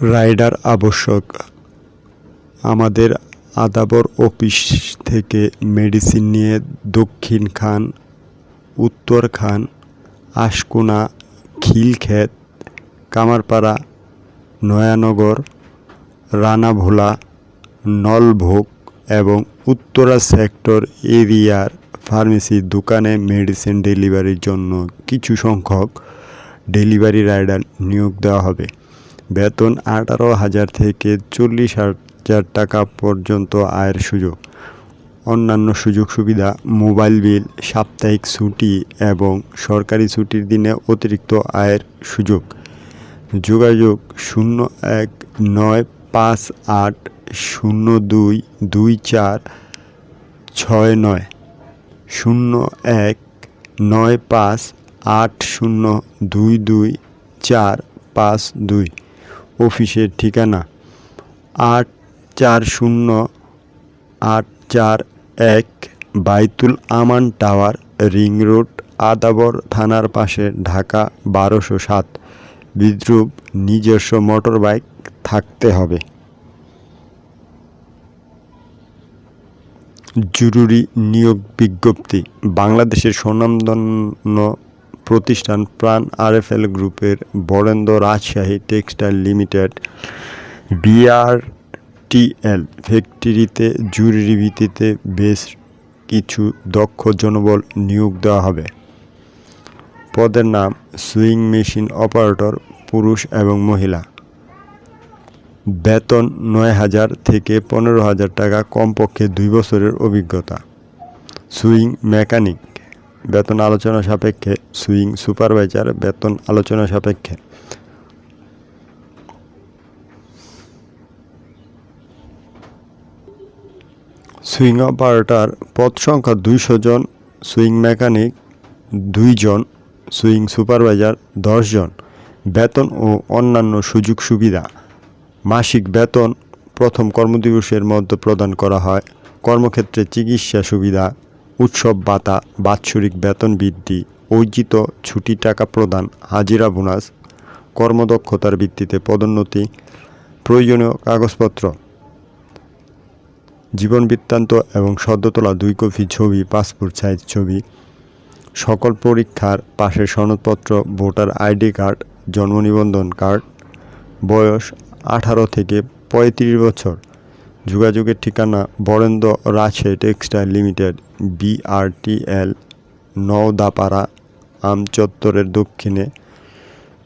Rider আবশ্যক। আমাদের Adabor office থেকে মেডিসিন নিয়ে দক্ষিণ খান, উত্তর খান, আশকোনা, খিলক্ষেত, কামারপাড়া, নয়ানগর, রানাভোলা, নলভোগ এবং উত্তরা সেক্টর এরিয়ার ফার্মেসি দোকানে মেডিসিন ডেলিভারির জন্য কিছু সংখ্যক ডেলিভারি রাইডার নিয়োগ দেওয়া হবে। বেতন আঠারো হাজার থেকে চল্লিশ হাজার টাকা পর্যন্ত আয়ের সুযোগ। অন্যান্য সুযোগ সুবিধা, মোবাইল বিল, সাপ্তাহিক ছুটি এবং সরকারি ছুটির দিনে অতিরিক্ত আয়ের সুযোগ। যোগাযোগ শূন্য এক নয় পাঁচ আট শূন্য দুই দুই চার ছয় নয়। শূন্য এক নয় পাঁচ আট শূন্য দুই দুই চার পাঁচ দুই। অফিসের ঠিকানা আট চার শূন্য আট চার এক Baitul Aman tower, ring road, Adabor থানার পাশে ঢাকা বারোশো সাত। বিদ্রুপ, নিজস্ব মোটর বাইক থাকতে হবে। জরুরি নিয়োগ বিজ্ঞপ্তি, বাংলাদেশের স্বনামধন্য প্রতিষ্ঠান প্রাণ আরএফএল গ্রুপের Barendra Rajshahi Textile Limited, BRTL ফ্যাক্টরিতে জরুরি ভিত্তিতে বেশ কিছু দক্ষ জনবল নিয়োগ দেওয়া হবে। পদের নাম সুইং মেশিন অপারেটর, পুরুষ এবং মহিলা। বেতন নয় হাজার থেকে পনেরো হাজার টাকা কমপক্ষে দুই বছরের অভিজ্ঞতা। সুইং মেকানিক বেতন আলোচনা সাপেক্ষে, সুইং সুপারভাইজার বেতন আলোচনা সাপেক্ষে। সুইং অপারেটর পদ সংখ্যা দুইশো জন, সুইং মেকানিক দুইজন সুইং সুপারভাইজার দশজন বেতন ও অন্যান্য সুযোগ সুবিধা। মাসিক বেতন প্রথম কর্মদিবসের মধ্যে প্রদান করা হয়। কর্মক্ষেত্রে চিকিৎসা সুবিধা। উৎসব ভাতা, বাৎসরিক বেতন বৃদ্ধি, অর্জিত ছুটি টাকা প্রদান, হাজিরা বোনাস, কর্মদক্ষতার ভিত্তিতে পদোন্নতি, প্রয়োজনীয় কাগজপত্র। জীবন বৃত্তান্ত এবং সদ্য তোলা দুই কপি ছবি, পাসপোর্ট সাইজ ছবি, সকল পরীক্ষার পাশের সনদপত্র, ভোটার আইডি কার্ড, জন্ম নিবন্ধন কার্ড, বয়স আঠারো থেকে পঁয়ত্রিশ বছর। যোগাযোগের ঠিকানা Barendra Rajshahi Textile Limited BRTL Naodapara, আমচত্বরের দক্ষিণে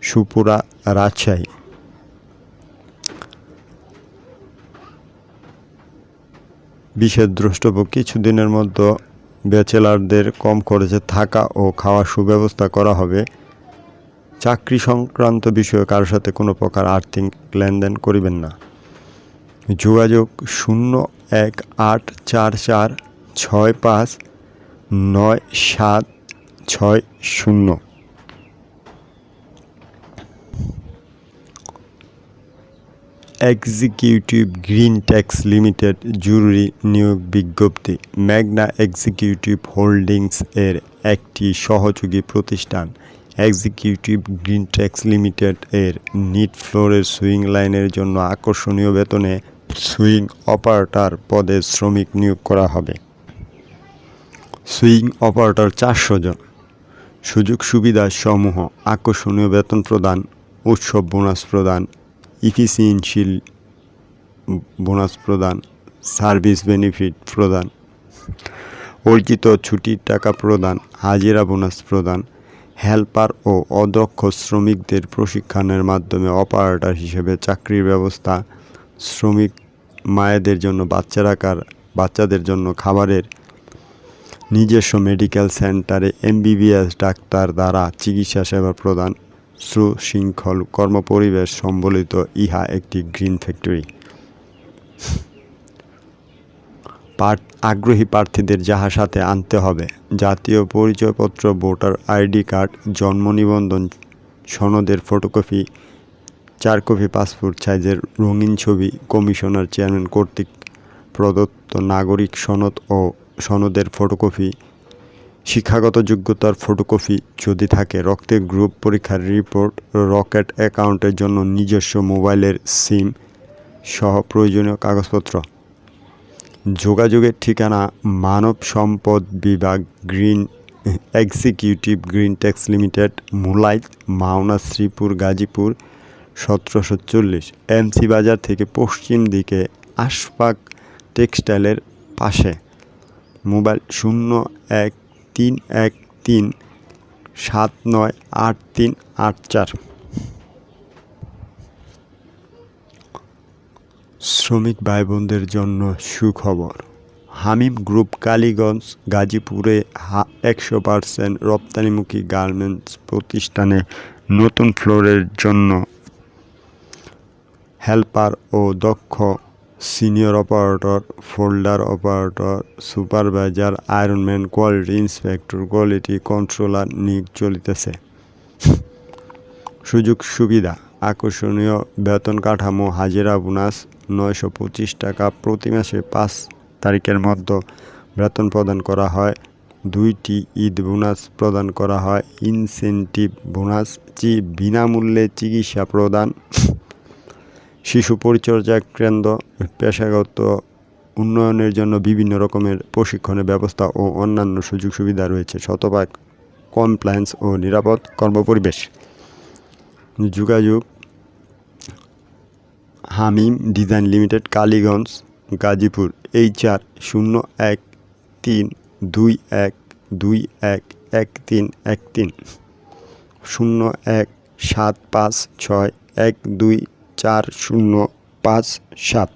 সুপুরা, রাজশাহী। বিশেষ দ্রষ্টব্য, কিছুদিনের মধ্যে ব্যাচেলারদের কম খরচে থাকা ও খাওয়ার সুব্যবস্থা করা হবে। চাকরি সংক্রান্ত বিষয়ে কারোর সাথে কোনো প্রকার আর্থিক লেনদেন করিবেন না। যোগাযোগ শূন্য এক আট চার চার ছয় পাঁচ নয় সাত ছয় শূন্য। এক্সিকিউটিভ গ্রিন ট্যাক্স লিমিটেড জরুরি নিয়োগ বিজ্ঞপ্তি। ম্যাগনা এক্সিকিউটিভ হোল্ডিংস এর একটি সহযোগী প্রতিষ্ঠান। এক্সিকিউটিভ গ্রিন ট্যাক্স লিমিটেড এর নিট ফ্লোরের সুইং লাইনের জন্য আকর্ষণীয় বেতনে সুইং অপারেটর পদে শ্রমিক নিয়োগ করা হবে। সুইং অপারেটর চারশো জন। সুযোগ সুবিধা সমূহ আকর্ষণীয় বেতন প্রদান, উৎসব বোনাস প্রদান ইফিসিয়েন্সিল বোনাস প্রদান সার্ভিস বেনিফিট প্রদান, অর্জিত ছুটির টাকা প্রদান, হাজিরা বোনাস প্রদান হেল্পার ও অদক্ষ শ্রমিকদের প্রশিক্ষণের মাধ্যমে অপারেটর হিসেবে চাকরির ব্যবস্থা, শ্রমিক মায়েদের জন্য বাচ্চা রাখার বাচ্চাদের জন্য খাবারের নিজস্ব মেডিকেল সেন্টারে এমবিবিএস ডাক্তার দ্বারা চিকিৎসা সেবা প্রদান, সুশৃঙ্খল কর্মপরিবেশ সম্বলিত ইহা একটি গ্রিন ফ্যাক্টরি আগ্রহী প্রার্থীদের যাহা সাথে আনতে হবে, জাতীয় পরিচয়পত্র, ভোটার আইডি কার্ড, জন্ম নিবন্ধন, সনদের ফটোকপি চার কপি পাসপোর্ট সাইজের রঙিন ছবি কমিশনার চেয়ারম্যান কর্তৃক প্রদত্ত নাগরিক সনদ ও সনদের ফটোকপি, শিক্ষাগত যোগ্যতার ফটোকপি যদি থাকে, রক্তের গ্রুপ পরীক্ষার রিপোর্ট, রকেট অ্যাকাউন্টের জন্য নিজস্ব মোবাইলের সিম সহ প্রয়োজনীয় কাগজপত্র। যোগাযোগের ঠিকানা মানব সম্পদ বিভাগ Green Executive Green Tex Limited, Mulait, Mawna, Sreepur, Gazipur সতেরোশো চল্লিশ এমসি বাজার থেকে পশ্চিম দিকে আশফাক টেক্সটাইলের পাশে। মোবাইল শূন্য এক তিন এক তিন সাত নয় আট তিন আট চার। শ্রমিক ভাই বোনদের জন্য সুখবর। হামিম গ্রুপ কালীগঞ্জ, গাজীপুরে একশো পার্সেন্ট রপ্তানিমুখী গার্মেন্টস প্রতিষ্ঠানে নতুন ফ্লোরের জন্য হেল্পার ও দক্ষ senior operator, folder operator, supervisor ironman quality inspector, quality controller নিয়োগ চলিতেছে। সুযোগ সুবিধা, আকর্ষণীয় বেতন কাঠামো, হাজিরা বোনাস, নয়শো পঁচিশ টাকা প্রতি মাসে পাঁচ তারিখের মধ্যে বেতন প্রদান করা হয়। দুইটি ঈদ বোনাস প্রদান করা হয়। ইনসেন্টিভ বোনাস চি বিনামূল্যে চিকিৎসা প্রদান শিশু পরিচর্যা কেন্দ্র, পেশাগত উন্নয়নের জন্য বিভিন্ন রকমের প্রশিক্ষণের ব্যবস্থা ও অন্যান্য সুযোগ সুবিধা রয়েছে। শতভাগ কমপ্লায়েন্স ও নিরাপদ কর্মপরিবেশ। যোগাযোগ, Hamim Design Limited, Kaliganj, Gazipur, H R শূন্য এক তিন দুই এক দুই এক এক তিন এক তিন। শূন্য এক সাত পাঁচ ছয় এক দুই চার, শূন্য, পাঁচ, সাত।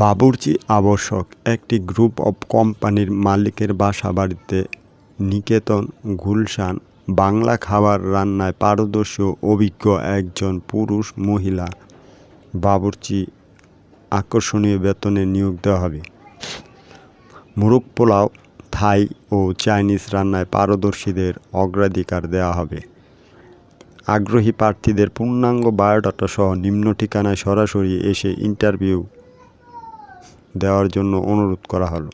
বাবুর্চি আবশ্যক একটি গ্রুপ অফ কোম্পানির মালিকের বাসা বাড়িতে নিকেতন গুলশান, বাংলা খাবার রান্নায় পারদর্শী অভিজ্ঞ একজন পুরুষ মহিলা বাবুর্চি আকর্ষণীয় বেতনে নিয়োগ দেওয়া হবে। মুরগ পোলাও, থাই ও চাইনিজ রান্নায় পারদর্শীদের অগ্রাধিকার দেওয়া হবে। আগ্রহী প্রার্থীদের পূর্ণাঙ্গ বায়োডাটা সহ নিম্ন ঠিকানায় সরাসরি এসে ইন্টারভিউ দেওয়ার জন্য অনুরোধ করা হলো।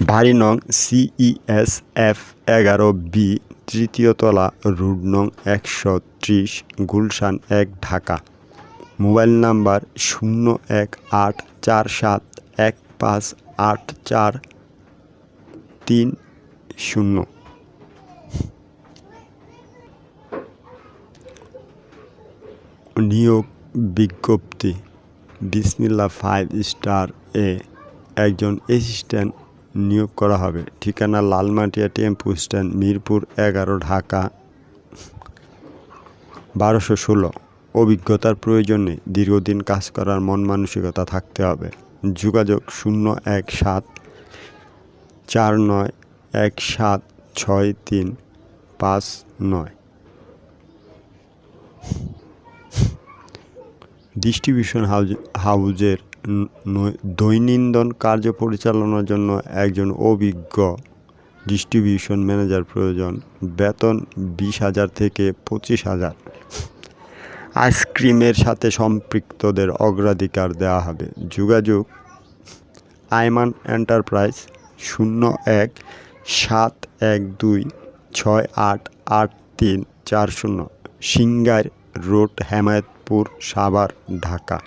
বাড়ি নং সিইএস এফ এগারো বি, তৃতীয় তলা রুট নং একশো ত্রিশ, গুলশান এক, ঢাকা। মোবাইল নাম্বার শূন্য এক আট চার সাত এক পাঁচ আট চার তিন শূন্য। নিয়োগ বিজ্ঞপ্তি। বিসমিল্লা ফাইভ স্টার এ একজন অ্যাসিস্ট্যান্ট নিয়োগ করা হবে। ঠিকানা লালমাটিয়া টেম্পু স্ট্যান্ড, মিরপুর এগারো, ঢাকা বারোশো ষোলো। অভিজ্ঞতার প্রয়োজনে দীর্ঘদিন কাজ করার মন মানসিকতা থাকতে হবে। যোগাযোগ শূন্য এক সাত চার নয় এক সাত ছয় তিন পাঁচ নয়। ডিস্ট্রিবিউশন হাউজ হাউজের দৈনন্দিন কার্য পরিচালনার জন্য একজন অভিজ্ঞ ডিস্ট্রিবিউশন ম্যানেজার প্রয়োজন। বেতন বিশ হাজার থেকে পঁচিশ হাজার। আইসক্রিমের সাথে সম্পৃক্তদের অগ্রাধিকার দেওয়া হবে। যোগাযোগ আইমান এন্টারপ্রাইজ শূন্য এক সাত এক দুই ছয় আট আট তিন চার শূন্য। Singer road Hemayetpur Savar Dhaka.